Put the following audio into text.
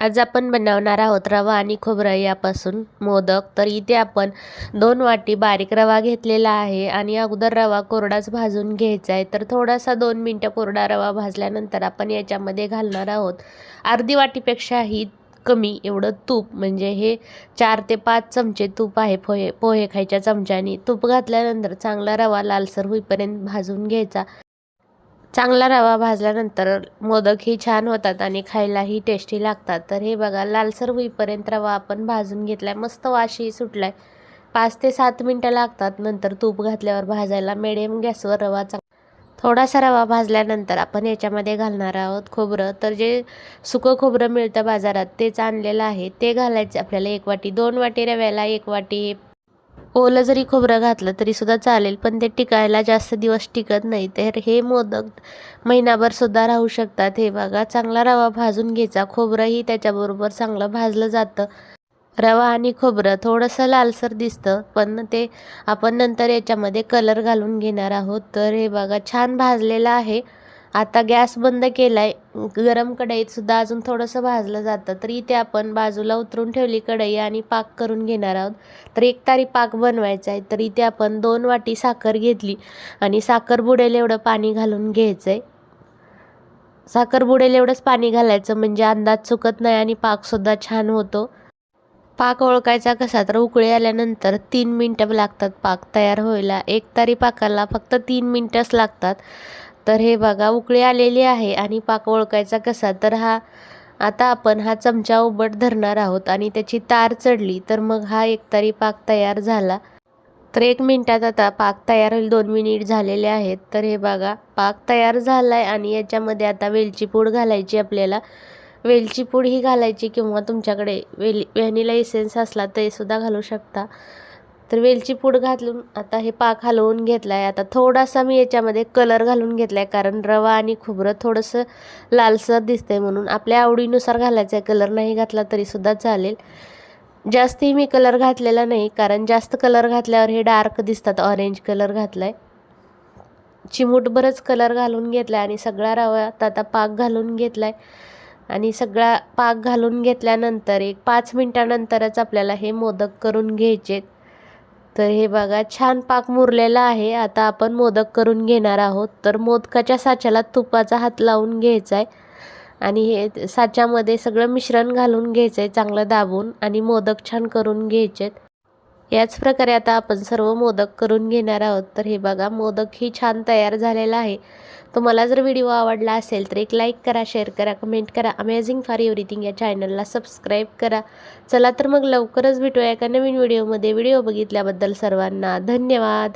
आज आपण बनवणार आहोत रवा आणि खोबरं यापासून मोदक. तर इथे आपण दोन वाटी बारीक रवा घेतलेला आहे आणि अगोदर रवा कोरडाच भाजून घ्यायचा आहे. तर थोडासा दोन मिनटं कोरडा रवा भाजल्यानंतर आपण याच्यामध्ये घालणार आहोत. अर्धी वाटीपेक्षाही कमी एवढं तूप म्हणजे हे चार ते पाच चमचे तूप आहे पोहे पोहे खायच्या चमच्यानी. तूप घातल्यानंतर चांगला रवा लालसर होईपर्यंत भाजून घ्यायचा. चांगला रवा भाजल्यानंतर मोदकही छान होतात आणि खायलाही टेस्टी लागतात. तर हे बघा लालसर होईपर्यंत रवा आपण भाजून घेतला आहे मस्त वाशी सुटला आहे पाच ते सात मिनटं लागतात. नंतर तूप घातल्यावर भाजायला मिडियम गॅसवर रवा चांग थोडासा रवा भाजल्यानंतर आपण याच्यामध्ये घालणार आहोत खोबरं. तर जे सुकं खोबरं मिळतं बाजारात तेच आणलेलं आहे. ते घालायचं आपल्याला एक वाटी दोन वाटी रव्याला एक वाटी ओलं जरी खोबरं घातलं तरीसुद्धा चालेल पण ते टिकायला जास्त दिवस टिकत नाही. तर हे मोदक महिनाभर सुद्धा राहू शकतात. हे बघा चांगला रवा भाजून घ्यायचा. खोबरंही त्याच्याबरोबर चांगलं भाजलं जातं. रवा आणि खोबरं थोडंसं लालसर दिसतं पण ते आपण नंतर याच्यामध्ये कलर घालून घेणार आहोत. तर हे बघा छान भाजलेलं आहे. आता गॅस बंद केला आहे गरम कढईत सुद्धा अजून थोडंसं भाजलं जातं. तर इथे आपण बाजूला उतरून ठेवली कढई आणि पाक करून घेणार आहोत. तर एक तारी पाक बनवायचा आहे. तर इथे आपण दोन वाटी साखर घेतली आणि साखर बुडेल एवढं पाणी घालून घ्यायचं आहे साखर बुडेल एवढंच पाणी घालायचं म्हणजे अंदाज चुकत नाही आणि पाकसुद्धा छान होतो. पाक ओळखायचा कसा तर उकळी आल्यानंतर तीन मिनटं लागतात पाक तयार व्हायला. एक तारी पाकाला फक्त तीन मिनटंच लागतात. तर हे बघा उकळी आलेली आहे आणि पाक ओळखायचा कसा? तर हा आता आपण हा चमचा उबट धरणार आहोत आणि त्याची तार चढली तर मग हा एकतारी पाक तयार झाला. तर एक मिनटात आता पाक तयार होईल दोन मिनिट झालेले आहेत. तर हे बघा पाक तयार झाला आहे आणि याच्यामध्ये आता वेलची पूड घालायची आपल्याला. वेलची पूड ही घालायची किंवा तुमच्याकडे वेल व्हॅनिला इसेन्स असला तरीसुद्धा घालू शकता. तर वेलची पूड घालून आता हे पाक हलवून घेतला आहे आता थोडासा मी याच्यामध्ये कलर घालून घेतला आहे कारण रवा आणि खोबरं थोडंसं लालसर दिसतंय म्हणून. आपल्या आवडीनुसार घालायचं आहे. कलर नाही घातला तरीसुद्धा चालेल. जास्तही मी कलर घातलेला नाही कारण जास्त कलर घातल्यावर हे डार्क दिसतात. ऑरेंज कलर घातला आहे चिमूटभरच कलर घालून घेतला आहे आणि सगळा रवा आता पाक घालून घेतला आहे आणि सगळा पाक घालून घेतल्यानंतर एक पाच मिनटानंतरच आपल्याला हे मोदक करून घ्यायचे तर हे बघा छान पाक मुरलेला आहे. आता आपण मोदक करून घेणार आहोत. तर मोदकाच्या साच्याला तुपाचा हात लावून घ्यायचा आहे आणि हे साच्यामध्ये सगळं मिश्रण घालून घ्यायचं आहे चांगलं दाबून. आणि मोदक छान करून घ्यायचेत. याच प्रकारे आता आपण सर्व मोदक करून घेणार आहोत. तर हे बघा मोदक ही छान तयार झालेला आहे. तुम्हाला जर व्हिडिओ आवडला असेल तर एक लाईक करा शेअर करा कमेंट करा. अमेझिंग फॉर एव्हरीथिंग या चॅनलला सबस्क्राईब करा. चला तर मग लवकरच भेटूया एका नवीन व्हिडिओमध्ये. व्हिडिओ बघितल्याबद्दल सर्वांना धन्यवाद.